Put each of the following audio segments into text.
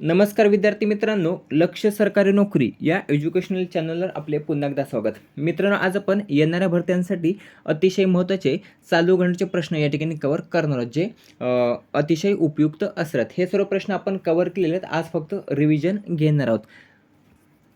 नमस्कार विद्यार्थी मित्रांनो लक्ष सरकारी नोकरी या एज्युकेशनल चॅनलवर आपले पुन्हा एकदा स्वागत. मित्रांनो आज आपण येणाऱ्या भरत्यांसाठी अतिशय महत्त्वाचे चालू घडचे प्रश्न या ठिकाणी कवर करणार आहोत जे अतिशय उपयुक्त असतात. हे सर्व प्रश्न आपण कवर केलेले आहेत. आज फक्त रिव्हिजन घेणार आहोत.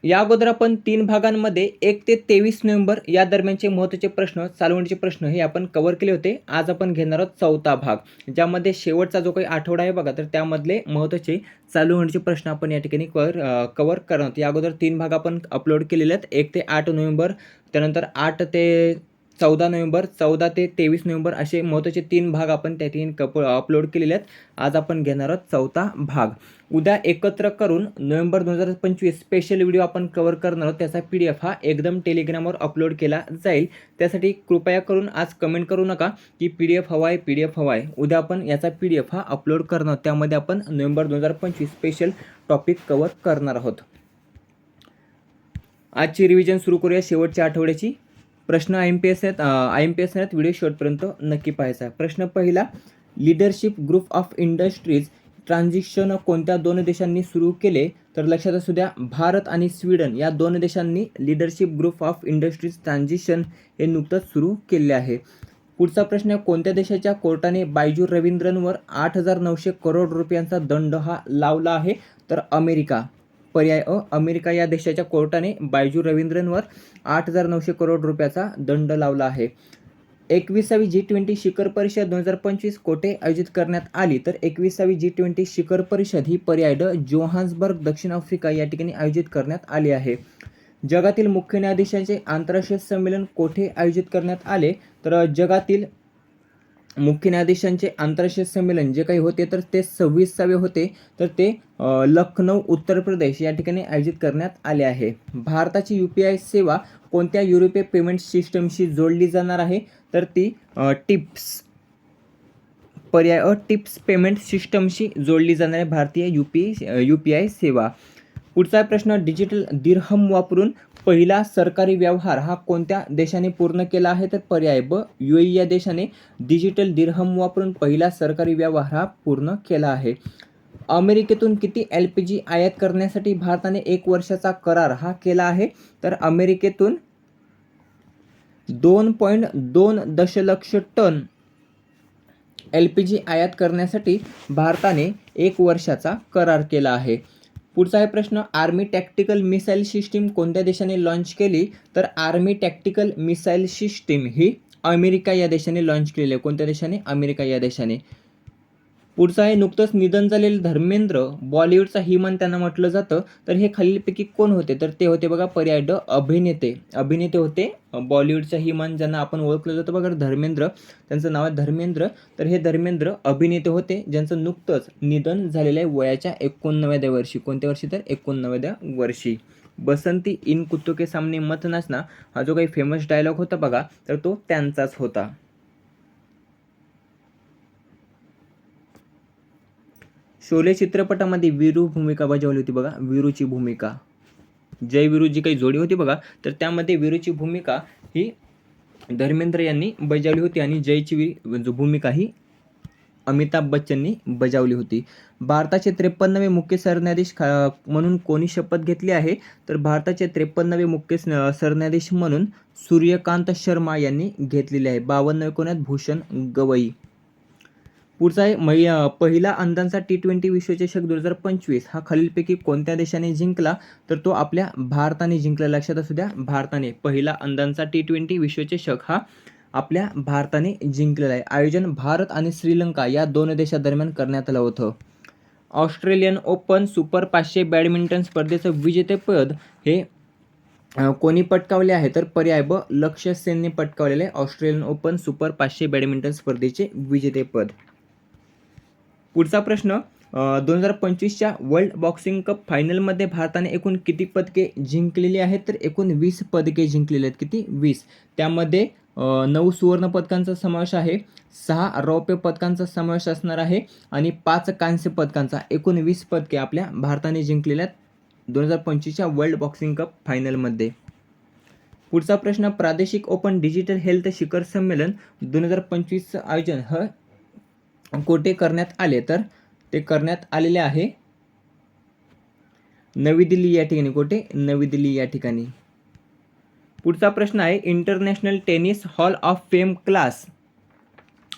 या अगोदर आपण तीन भागांमध्ये एक ते तेवीस नोव्हेंबर या दरम्यानचे महत्त्वाचे प्रश्न चालवणीचे प्रश्न हे आपण कव्हर केले होते. आज आपण घेणार आहोत चौथा भाग ज्यामध्ये शेवटचा जो काही आठवडा आहे बघा तर त्यामधले महत्त्वाचे चालू होण्याचे प्रश्न आपण या ठिकाणी कवर कवर करणार आहोत. या अगोदर तीन भाग आपण अपलोड केलेले आहेत. एक ते आठ नोव्हेंबर त्यानंतर आठ ते चौदा नोव्हेंबर चौदा ते तेवीस नोव्हेंबर असे महत्त्वाचे तीन भाग आपण त्या तीन कप अपलोड केलेले आहेत. आज आपण घेणार आहोत चौथा भाग. उद्या एकत्र करून नोव्हेंबर दोन हजार पंचवीस स्पेशल व्हिडिओ आपण कवर करणार आहोत. त्याचा पी डी एफ हा एकदम टेलिग्रामवर अपलोड केला जाईल. त्यासाठी कृपया करून आज कमेंट करू नका की पी डी एफ हवा आहे पी डी एफ हवा आहे. उद्या आपण याचा पी डी एफ हा अपलोड करणार आहोत. त्यामध्ये आपण नोव्हेंबर दोन हजार पंचवीस स्पेशल टॉपिक कवर करणार आहोत. आजची रिव्हिजन सुरू करूया शेवटच्या आठवड्याची. प्रश्न आय एम पी एस आहेत. आय एम पी एस आहेत व्हिडिओ शेवटपर्यंत नक्की पाहायचा. प्रश्न पहिला leadership group of industries transition कोणत्या दोन देशांनी सुरू केले? तर लक्षात असू द्या भारत आणि स्वीडन या दोन देशांनी leadership group of industries transition हे नुकतंच सुरू केले आहे. पुढचा प्रश्न कोणत्या देशाच्या कोर्टाने बायजू रवींद्रनवर आठ हजार नऊशे करोड रुपयांचा दंड हा लावला आहे? तर अमेरिका. पर्याय अ अमेरिका या देशाच्या कोर्टाने बायजू रवींद्रनवर आठ हजार नऊशे करोड रुपयाचा दंड लावला आहे. एकविसावी जी ट्वेंटी शिखर परिषद दोन हजार पंचवीस कोठे आयोजित करण्यात आली? तर एकविसावी जी ट्वेंटी शिखर परिषद ही पर्याय ड जोहान्सबर्ग दक्षिण आफ्रिका या ठिकाणी आयोजित करण्यात आली आहे. जगातील मुख्य न्यायाधीशांचे आंतरराष्ट्रीय संमेलन कोठे आयोजित करण्यात आले? तर जगातील मुख्य न्यायाधीशांचे आंतरराष्ट्रीय संमेलन जे काही होते तर ते सव्वीसावे होते. तर ते लखनौ उत्तर प्रदेश या ठिकाणी आयोजित करण्यात आले आहे. भारताची यू पी आय सेवा कोणत्या युरोपीय पेमेंट सिस्टमशी जोडली जाणार आहे? तर ती टिप्स पर्याय अ टिप्स पेमेंट सिस्टमशी जोडली जाणारी भारतीय U P U P I सेवा. पुढचा प्रश्न डिजिटल दिरहम वापरून पहिला सरकारी व्यवहार हा कोणत्या देशाने पूर्ण केला आहे तर पर्याय? ब. यू या देशाने डिजिटल दिरहम वापरून पहिला सरकारी व्यवहार हा पूर्ण केला आहे. अमेरिकेतून किती एल पी जी आयात करण्यासाठी भारताने एक वर्षाचा करार हा केला आहे? तर अमेरिकेतून दोन पॉईंट दोन दशलक्ष टन एल पी जी आयात करण्यासाठी भारताने एक वर्षाचा करार केला आहे. पुढचा आहे प्रश्न आर्मी टॅक्टिकल मिसाईल सिस्टीम कोणत्या देशाने लॉन्च केली? तर आर्मी टॅक्टिकल मिसाईल सिस्टीम ही अमेरिका या देशाने लॉन्च केलेली आहे. कोणत्या देशाने? अमेरिका या देशाने. पुढचं आहे नुकतंच निधन झालेलं धर्मेंद्र बॉलिवूडचा हिमन त्यांना म्हटलं जातं. तर हे खालीलपैकी कोण होते? तर ते होते बघा पर्याय ड अभिनेते. अभिनेते होते बॉलिवूडचा हिमन ज्यांना आपण ओळखलं जातं बघा धर्मेंद्र. त्यांचं नाव आहे धर्मेंद्र. तर हे धर्मेंद्र अभिनेते होते ज्यांचं नुकतंच निधन झालेलं आहे वयाच्या एकोणनव्याद्या वर्षी. कोणत्या वर्षी तर? एकोणनव्याद्या वर्षी. बसंती इन कुत्तो के सामने मत नाचना हा जो काही फेमस डायलॉग होता बघा तर तो त्यांचाच होता. शोले चित्रपटामध्ये वीरू भूमिका बजावली होती बघा. वीरूची भूमिका. जय वीरू जी काही जोडी होती बघा तर त्यामध्ये वीरूची भूमिका ही धर्मेंद्र यांनी बजावली होती आणि जयची जो भूमिका ही अमिताभ बच्चननी बजावली होती. भारताचे त्रेपन्नवे मुख्य सरन्यायाधीश खा म्हणून कोणी शपथ घेतली आहे? तर भारताचे त्रेपन्नवे मुख्य सरन्यायाधीश म्हणून सूर्यकांत शर्मा यांनी घेतलेले आहे. बावन्न एकोण्यात भूषण गवई. पुढचा आहे मै पहिला अंदांचा टी ट्वेंटी विश्वचषक दोन हजार पंचवीस. हा खालीलपैकी कोणत्या देशाने जिंकला? तर तो आपल्या भारताने जिंकला. लक्षात असू द्या भारताने पहिला अंदांचा टी ट्वेंटी विश्वचषक हा आपल्या भारताने जिंकलेला आहे. आयोजन भारत आणि श्रीलंका या दोन देशादरम्यान करण्यात आलं होतं. ऑस्ट्रेलियन ओपन सुपर पाचशे बॅडमिंटन स्पर्धेचं विजेतेपद हे कोणी पटकावले आहे? तर पर्याय ब लक्ष्य सेनने पटकावलेले आहे ऑस्ट्रेलियन ओपन सुपर पाचशे बॅडमिंटन स्पर्धेचे विजेतेपद. पुढचा प्रश्न दोन हजार पंचवीसच्या वर्ल्ड बॉक्सिंग कप फायनलमध्ये भारताने एकूण किती पदके जिंकलेली आहेत? तर एकूण वीस पदके जिंकलेली आहेत. किती? वीस. त्यामध्ये नऊ सुवर्ण पदकांचा समावेश आहे सहा रौप्य पदकांचा समावेश असणार आहे आणि पाच कांस्य पदकांचा. एकूण वीस पदके आपल्या भारताने जिंकलेल्या आहेत दोन हजार पंचवीसच्या वर्ल्ड बॉक्सिंग कप फायनलमध्ये. पुढचा प्रश्न प्रादेशिक ओपन डिजिटल हेल्थ शिखर संमेलन दोन हजार पंचवीसचं आयोजन ह कोठे करण्यात आले तर? ते करण्यात आलेले आहे. नवी दिल्ली या ठिकाणी. कोठे? नवी दिल्ली या ठिकाणी. पुढचा प्रश्न आहे international tennis hall of fame class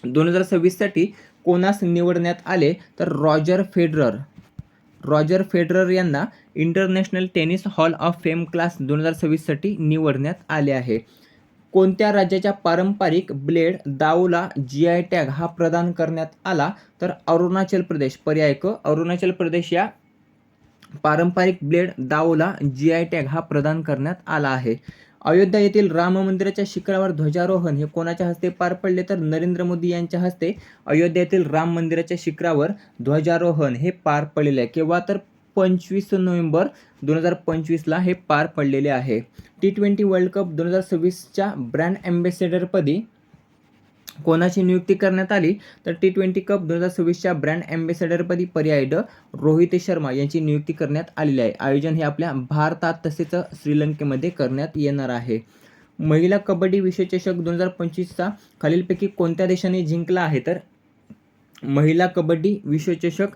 दोन हजार सव्वीससाठी कोणास निवडण्यात आले तर रॉजर फेडरर? रॉजर फेडरर यांना international tennis hall of fame class दोन हजार सव्वीससाठी निवडण्यात आले आहे. कोणत्या राज्याच्या पारंपरिक ब्लेड दाऊला जी आय टॅग हा प्रदान करण्यात आला? तर अरुणाचल प्रदेश. पर्याय क. अरुणाचल प्रदेश या पारंपरिक ब्लेड दाऊला जी आय टॅग हा प्रदान करण्यात आला आहे. अयोध्या येथील राम मंदिराच्या शिखरावर ध्वजारोहण हे कोणाच्या हस्ते पार पडले? तर नरेंद्र मोदी यांच्या हस्ते अयोध्या येथील राम मंदिराच्या शिखरावर ध्वजारोहण हे पार पडलेले आहे. केव्हा? तर पंचवीस नोव्हेंबर दोन हजार पंचवीसला हे पार पडलेले आहे. टी ट्वेंटी वर्ल्ड कप दोन हजार सव्वीसच्या ब्रँड ॲम्बेसेडरपदी कोणाची नियुक्ती करण्यात आली? तर टी ट्वेंटी कप दोन हजार सव्वीसच्या ब्रँड अँबॅसेडरपदी पर्याय ड रोहित शर्मा यांची नियुक्ती करण्यात आलेली आहे. आयोजन हे आपल्या भारतात तसेच श्रीलंकेमध्ये करण्यात येणार आहे. महिला कबड्डी विश्वचषक दोन हजार पंचवीसचा खालीलपैकी कोणत्या देशाने जिंकला आहे? तर महिला कबड्डी विश्वचषक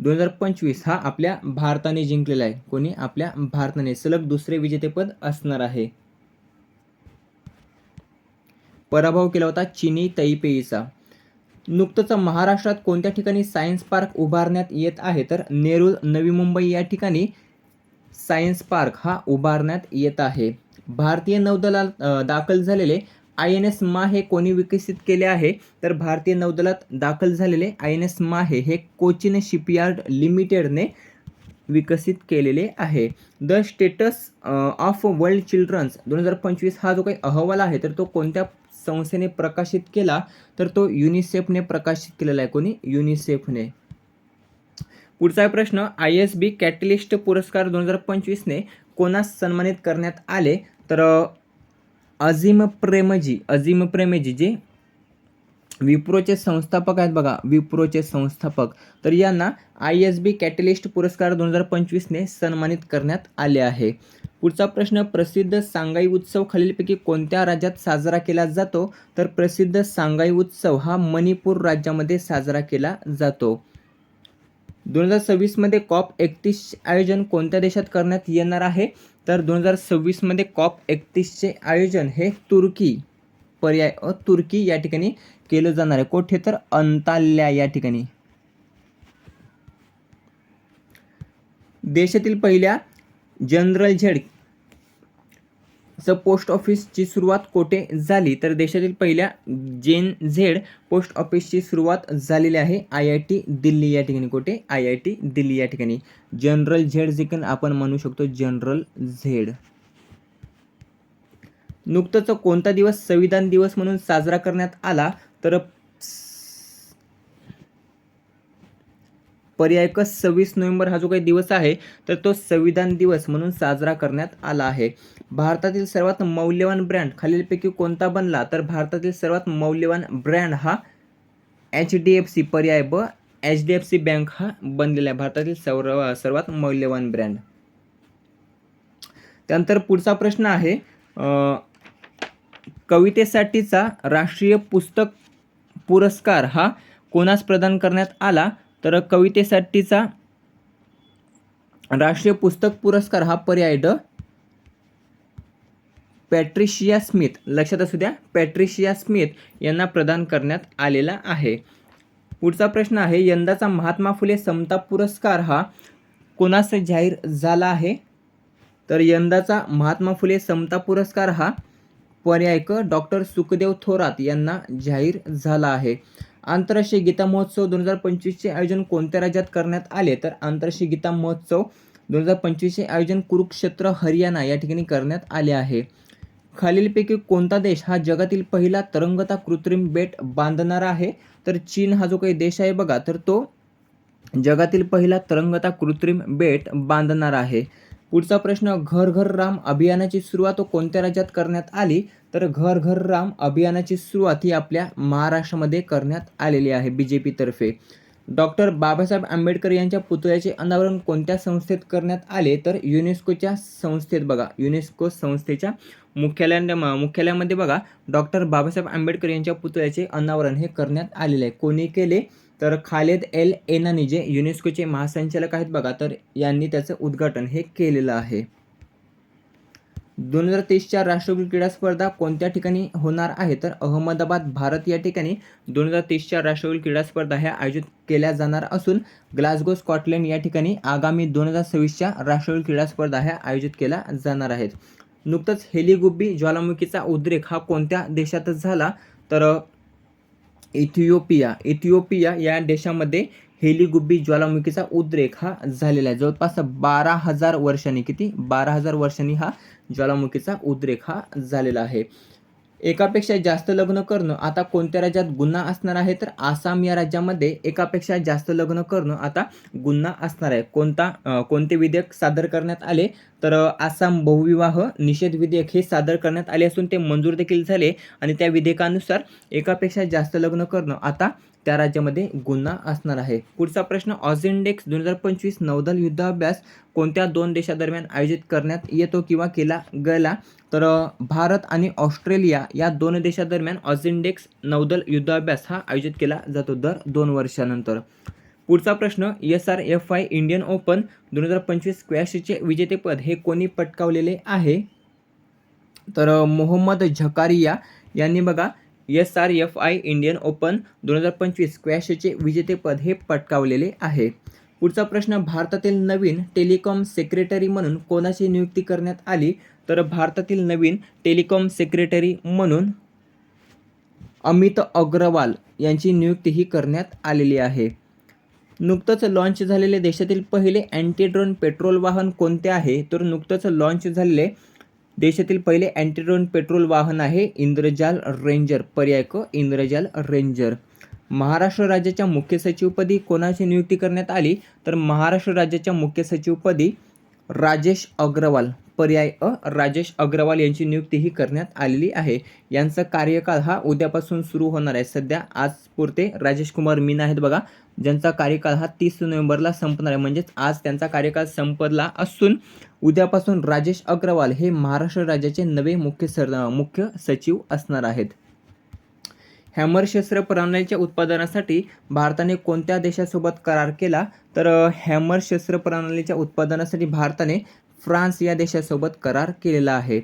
दोन हजार पंचवीस हा आपल्या भारताने जिंकलेला आहे. कोणी? आपल्या भारताने. सलग दुसरे विजेतेपद असणार आहे. पराभव केला होता चिनी तैपेईचा. नुकतंच महाराष्ट्रात कोणत्या ठिकाणी सायन्स पार्क उभारण्यात येत आहे? तर नेरूळ नवी मुंबई या ठिकाणी सायन्स पार्क हा उभारण्यात येत आहे. भारतीय नौदलात दाखल झालेले आय एन एस मा हे कोणी विकसित केले आहे? तर भारतीय नौदलात दाखल झालेले आय एन एस मा हे कोचिन शिपयार्ड लिमिटेडने विकसित केलेले आहे. The status of world children's दोन हजार पंचवीस हा जो काही अहवाल आहे तर तो कोणत्या संस्थेने प्रकाशित केला? तर तो युनिसेफने प्रकाशित केलेला आहे. कोणी? युनिसेफने. पुढचा प्रश्न. आय एस बी कॅटलिस्ट पुरस्कार दोन हजार पंचवीसने कोणास सन्मानित करण्यात आले? तर अजिम प्रेमजी अजिम प्रेमजी जे विप्रोचे संस्थापक आहेत बघा विप्रोचे संस्थापक. तर यांना आय एस बी कॅटलिस्ट पुरस्कार दोन हजार पंचवीसने सन्मानित करण्यात आले आहे. पुढचा प्रश्न प्रसिद्ध सांगाई उत्सव खालीलपैकी कोणत्या राज्यात साजरा केला जातो? तर प्रसिद्ध सांगाई उत्सव हा मणिपूर राज्यामध्ये साजरा केला जातो. दोन हजार सव्वीसमध्ये कॉप एकतीस आयोजन कोणत्या देशात करण्यात येणार आहे? तर दोन हजार सव्वीसमध्ये कॉप एकतीसचे आयोजन हे तुर्की पर्याय अ तुर्की या ठिकाणी केलं जाणार आहे. कोठे? तर अंताल्या या ठिकाणी. देशातील पहिल्या जनरल झेड असं पोस्ट ऑफिसची सुरुवात कोठे झाली? तर देशातील पहिल्या जेन झेड पोस्ट ऑफिसची सुरुवात झालेली आहे आय आय टी दिल्ली या ठिकाणी. कोठे? आय आय टी दिल्ली या ठिकाणी. जनरल झेड जे आपण म्हणू शकतो जनरल झेड नुकतंच कोणता दिवस? संविधान दिवस म्हणून साजरा करण्यात आला. तर पर्याय क सव्वीस नोव्हेंबर हा जो काही दिवस आहे तर तो संविधान दिवस म्हणून साजरा करण्यात आला आहे. भारतातील सर्वात मौल्यवान ब्रँड खालीलपैकी कोणता बनला? तर भारतातील सर्वात मौल्यवान ब्रँड हा एच डी एफ सी पर्याय ब H D F C bank हा बनलेला आहे. भारतातील सर्व सर्वात मौल्यवान ब्रँड त्यानंतर पुढचा प्रश्न आहे कवितेसाठीचा राष्ट्रीय पुस्तक पुरस्कार हा कोणास प्रदान करण्यात आला? तर कवितेसाठीचा राष्ट्रीय पुस्तक पुरस्कार हा पर्याय ड. Patricia Smith. लक्षात असू द्या पॅट्रिशिया स्मिथ यांना प्रदान करण्यात आलेला आहे. पुढचा प्रश्न आहे यंदाचा महात्मा फुले समता पुरस्कार हा कोणास जाहीर झाला आहे? तर यंदाचा महात्मा फुले समता पुरस्कार हा पर्याय क डॉक्टर सुखदेव थोरात यांना जाहीर झाला आहे. आंतरराष्ट्रीय गीता महोत्सव दोन हजार पंचवीसचे आयोजन कोणत्या राज्यात करण्यात आले? तर आंतरराष्ट्रीय गीता महोत्सव दोन हजार पंचवीसचे आयोजन कुरुक्षेत्र हरियाणा या ठिकाणी करण्यात आले आहे. खालीलपैकी कोणता देश हा जगातील पहिला तरंगता कृत्रिम बेट बांधणारा आहे? तर चीन हा जो काही देश आहे बघा तर तो जगातील पहिला तरंगता कृत्रिम बेट बांधणार आहे. पुढचा प्रश्न घर घर राम अभियानाची सुरुवात कोणत्या राज्यात करण्यात आली? तर घर घर राम अभियानाची सुरुवात ही आपल्या महाराष्ट्रामध्ये करण्यात आलेली आहे B J पीतर्फे doctor Babasaheb Ambedkar यांच्या पुतळ्याचे अनावरण कोणत्या संस्थेत करण्यात आले? तर युनेस्कोच्या संस्थेत बघा युनेस्को संस्थेच्या मुख्यालया मुख्यालयामध्ये बघा डॉक्टर बाबासाहेब आंबेडकर यांच्या पुतळ्याचे अनावरण हे करण्यात आलेले आहे. कोणी केले? तर खालेद एल एनानी जे युनेस्कोचे महासंचालक आहेत बघा तर यांनी त्याचं उद्घाटन हे केलेलं आहे. दोन हजार तेवीसच्या राष्ट्रकुल क्रीडा स्पर्धा कोणत्या ठिकाणी होणार आहे? तर अहमदाबाद भारत या ठिकाणी दोन हजार तेवीसच्या राष्ट्रकुल क्रीडा स्पर्धा ह्या आयोजित केल्या जाणार असून ग्लासगो स्कॉटलंड या ठिकाणी आगामी दोन हजार सव्वीसच्या राष्ट्रकुल क्रीडा स्पर्धा ह्या आयोजित केल्या जाणार आहेत. नुकतंच हेलिगुब्बी ज्वालामुखीचा उद्रेक हा कोणत्या देशातच झाला? तर इथिओपिया. इथिओपिया या देशामध्ये हेलिगुब्बी ज्वालामुखीचा उद्रेक हा झालेला आहे. जवळपास बारा हजार वर्षांनी किती? बारा हजार वर्षांनी हा ज्वालामुखीचा उद्रेक हा झालेला आहे. एकापेक्षा जास्त लग्न करणं आता कोणत्या राज्यात गुन्हा असणार आहे तर आसाम या राज्यामध्ये एकापेक्षा जास्त लग्न करणं आता गुन्हा असणार आहे. कोणता कोणते विधेयक सादर करण्यात आले? तर आसाम बहुविवाह निषेध विधेयक हे सादर करण्यात आले असून ते मंजूर देखील झाले आणि त्या विधेयकानुसार एकापेक्षा जास्त लग्न करणं. आता त्या राज्यामध्ये गुन्हा असणार आहे. पुढचा प्रश्न ऑझिंडेक्स दोन हजार पंचवीस नौदल युद्धाभ्यास कोणत्या दोन देशादरम्यान आयोजित करण्यात येतो किंवा केला गेला? तर भारत आणि ऑस्ट्रेलिया या दोन देशादरम्यान ऑझिंडेक्स नौदल युद्धाभ्यास हा आयोजित केला जातो दर दोन वर्षानंतर. पुढचा प्रश्न S R F I Indian open दोन हजार पंचवीस स्क्वॅशचे विजेतेपद हे कोणी पटकावलेले आहे? तर मोहम्मद झकारिया यांनी बघा S R F I Indian open दोन हजार पंचवीस स्क्वॅशचे विजेतेपद हे पटकावलेले आहे. पुढचा प्रश्न भारतातील नवीन टेलिकॉम सेक्रेटरी म्हणून कोणाची नियुक्ती करण्यात आली? तर भारतातील नवीन टेलिकॉम सेक्रेटरी म्हणून अमित अग्रवाल यांची नियुक्ती ही करण्यात आलेली आहे. नुकतंच लॉन्च झालेले देशातील पहिले अँटी ड्रोन पेट्रोल वाहन कोणते आहे? तर नुकतंच लॉन्च झालेले देशातील पहिले अँटीड्रोन पेट्रोल वाहन आहे इंद्रजाल रेंजर. पर्याय क इंद्रजाल रेंजर. महाराष्ट्र राज्याच्या मुख्य सचिवपदी कोणाची नियुक्ती करण्यात आली? तर महाराष्ट्र राज्याच्या मुख्य सचिवपदी राजेश अग्रवाल. पर्याय अ राजेश अग्रवाल यांची नियुक्तीही करण्यात आलेली आहे. यांचा कार्यकाळ हा उद्यापासून सुरू होणार आहे. सध्या आज पुरते राजेश कुमार मीना आहेत बघा. ज्यांचा कार्यकाळ हा तीस नोव्हेंबरला संपणार आहे. म्हणजेच आज त्यांचा कार्यकाळ संपला असून उद्यापासून राजेश अग्रवाल हे महाराष्ट्र राज्याचे नवे मुख्य सर मुख्य सचिव असणार आहेत. हॅमर शस्त्र प्रणालीच्या उत्पादनासाठी भारताने कोणत्या देशासोबत करार केला? तर हॅमर शस्त्र प्रणालीच्या उत्पादनासाठी भारताने फ्रान्स या देशासोबत करार केलेला आहे.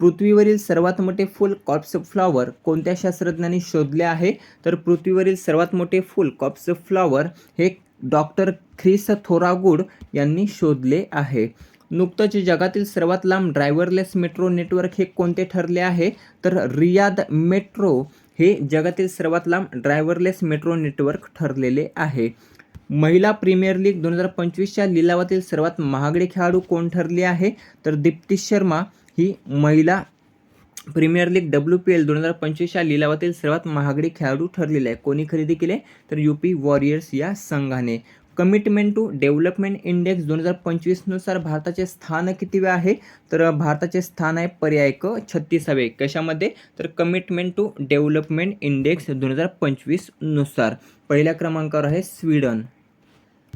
पृथ्वीवरील सर्वात मोठे फुल कॉप्स फ्लॉवर कोणत्या शास्त्रज्ञांनी शोधले आहे? तर पृथ्वीवरील सर्वात मोठे फुल कॉप्स फ्लॉवर हे डॉक्टर ख्रिस थोरागुड यांनी शोधले आहे. नुकतंच जगातील सर्वात लांब ड्रायव्हरलेस मेट्रो नेटवर्क हे कोणते ठरले आहे? तर रियाद मेट्रो हे जगातील सर्वात लांब ड्रायव्हरलेस मेट्रो नेटवर्क ठरलेले आहे. महिला प्रीमियर लीग दोन हजार पंचवीसच्या लिलावातील सर्वात महागडे खेळाडू कोण ठरले आहे? तर दीप्ती शर्मा ही महिला premier league W P L दोन हजार पंचवीसच्या लिलावातील सर्वात महागडे खेळाडू ठरलेले आहे. कोणी खरेदी केले? तर यू पी वॉरियर्स या संघाने. कमिटमेंट टू डेव्हलपमेंट इंडेक्स दोन हजार पंचवीसनुसार भारताचे स्थान कितीवे आहे? तर भारताचे स्थान आहे पर्याय क छत्तीसावे. कशामध्ये? तर कमिटमेंट टू डेव्हलपमेंट इंडेक्स दोन हजार पंचवीसनुसार पहिल्या क्रमांकावर आहे स्वीडन.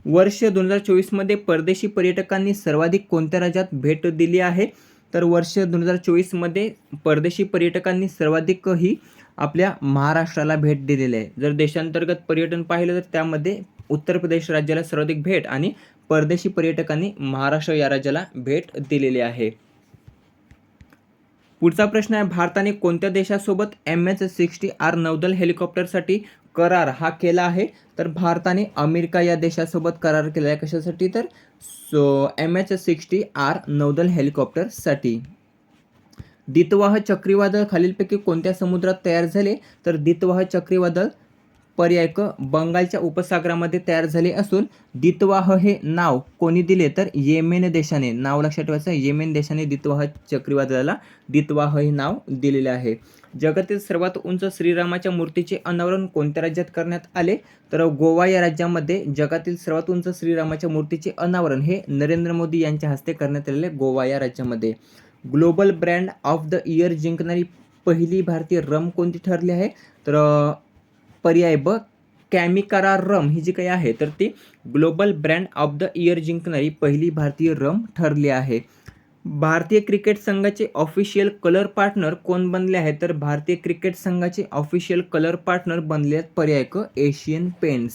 वर्ष दोन हजार चोवीसमध्ये परदेशी पर्यटकांनी सर्वाधिक कोणत्या राज्यात भेट दिली आहे? तर वर्ष दोन हजार चोवीसमध्ये परदेशी पर्यटकांनी सर्वाधिक ही आपल्या महाराष्ट्राला भेट दिलेली आहे. जर देशांतर्गत पर्यटन पाहिलं तर त्यामध्ये उत्तर प्रदेश राज्याला सर्वाधिक भेट आणि परदेशी पर्यटकांनी महाराष्ट्र या राज्याला भेट दिलेली आहे. पुढचा प्रश्न आहे भारताने कोणत्या देशासोबत एम एच सिक्स्टी आर नौदल हेलिकॉप्टरसाठी करार हा केला आहे. तर भारताने अमेरिका या देशासोबत करार केला आहे कशासाठी तर? So M H sixty R नौदल हेलिकॉप्टरसाठी दितवाह चक्रीवादळ खालीलपैकी कोणत्या समुद्रात तयार झाले? तर दितवाह चक्रीवादळ पर्याय क बंगालच्या उपसागरामध्ये तयार झाले असून दितवाह हे नाव कोणी दिले? तर येमेन देशाने. नाव लक्षात ठेवायचं येमेन देशाने दितवाह चक्रीवादळाला दितवाह हे नाव दिलेले आहे. जगातील सर्वात उंच श्रीरामाच्या मूर्तीचे अनावरण कोणत्या राज्यात करण्यात आले? तर गोवा या राज्यामध्ये जगातील सर्वात उंच श्रीरामाच्या मूर्तीचे अनावरण हे नरेंद्र मोदी यांच्या हस्ते करण्यात आलेले गोवा या राज्यामध्ये. Global brand of the year जिंकणारी पहिली भारतीय रम कोणती ठरली आहे? तर पर्याय ब कॅमिकारा रम ही जी काही आहे तर ती global brand of the year जिंकणारी पहिली भारतीय रम ठरली आहे. भारतीय क्रिकेट संघाचे ऑफिशियल कलर पार्टनर कोण बनले आहेत? तर भारतीय क्रिकेट संघाचे ऑफिशियल कलर पार्टनर बनले आहेत पर्याय क एशियन पेंट्स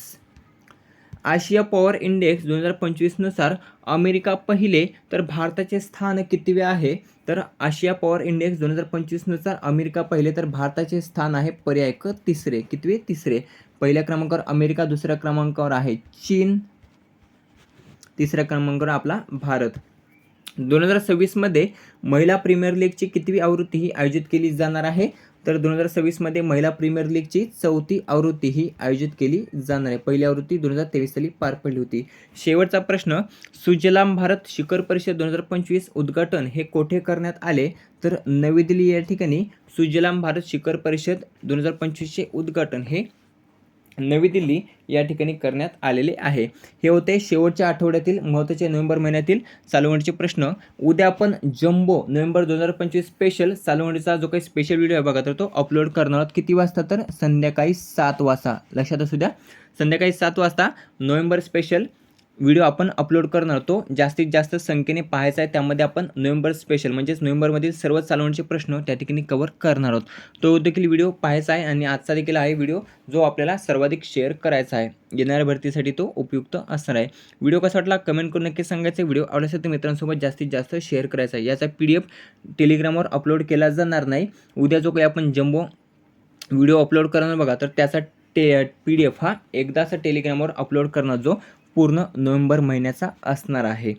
आशिया पॉवर इंडेक्स दोन हजार पंचवीसनुसार अमेरिका पहिले तर भारताचे स्थान कितवे आहे? तर आशिया पॉवर इंडेक्स दोन हजार पंचवीसनुसार अमेरिका पहिले तर भारताचे स्थान आहे पर्याय क तिसरे. कितवे? तिसरे. पहिल्या क्रमांकावर अमेरिका दुसऱ्या क्रमांकावर आहे चीन तिसऱ्या क्रमांकावर आपला भारत. दोन हजार सव्वीसमध्ये महिला प्रीमियर लीगची कितवी आवृत्ती ही आयोजित केली जाणार आहे? तर दोन हजार सव्वीसमध्ये महिला प्रीमियर लीगची चौथी आवृत्ती ही आयोजित केली जाणार आहे. पहिली आवृत्ती दोन हजार तेवीस साली पार पडली होती. शेवटचा प्रश्न सुजलाम भारत शिखर परिषद दोन हजार पंचवीस उद्घाटन हे कोठे करण्यात आले? तर नवी दिल्ली या ठिकाणी सुजलाम भारत शिखर परिषद दोन हजार पंचवीसचे उद्घाटन हे नवी दिल्ली या ठिकाणी करण्यात आलेले आहे. हे होते शेवटच्या आठवड्यातील महत्त्वाचे नोव्हेंबर महिन्यातील चालवणीचे प्रश्न. उद्या आपण जम्बो नोव्हेंबर दोन हजार पंचवीस स्पेशल चालवणीचा जो काही स्पेशल व्हिडिओ आहे बघा तर तो अपलोड करणार आहोत. किती वाजता तर? संध्याकाळी सात वाजता. लक्षात असू द्या. संध्याकाळी सात वाजता नोव्हेंबर स्पेशल व्हिडिओ आपण अपलोड करणार तो जास्तीत जास्त संख्येने पाहायचा आहे. त्यामध्ये आपण नोव्हेंबर स्पेशल म्हणजेच नोव्हेंबरमधील सर्व चालवण्याचे प्रश्न त्या ठिकाणी कवर करणार आहोत. तो देखील व्हिडिओ पाहायचा आहे आणि आजचा देखील आहे व्हिडिओ जो आपल्याला सर्वाधिक शेअर करायचा आहे. येणाऱ्या भरतीसाठी तो उपयुक्त असणार आहे. व्हिडिओ कसा वाटला कमेंट करून नक्की सांगायचं व्हिडिओ आवडल्यास तर मित्रांसोबत जास्तीत जास्त शेअर करायचा आहे. याचा पी डी एफ टेलिग्रामवर अपलोड केला जाणार नाही. उद्या जो काही आपण जम्बो व्हिडिओ अपलोड करणार बघा तर त्याचा टे पी डी एफ हा एकदाचा टेलिग्रामवर अपलोड करणार जो पूर्ण नोव्हेंबर महिन्याचा असणार आहे.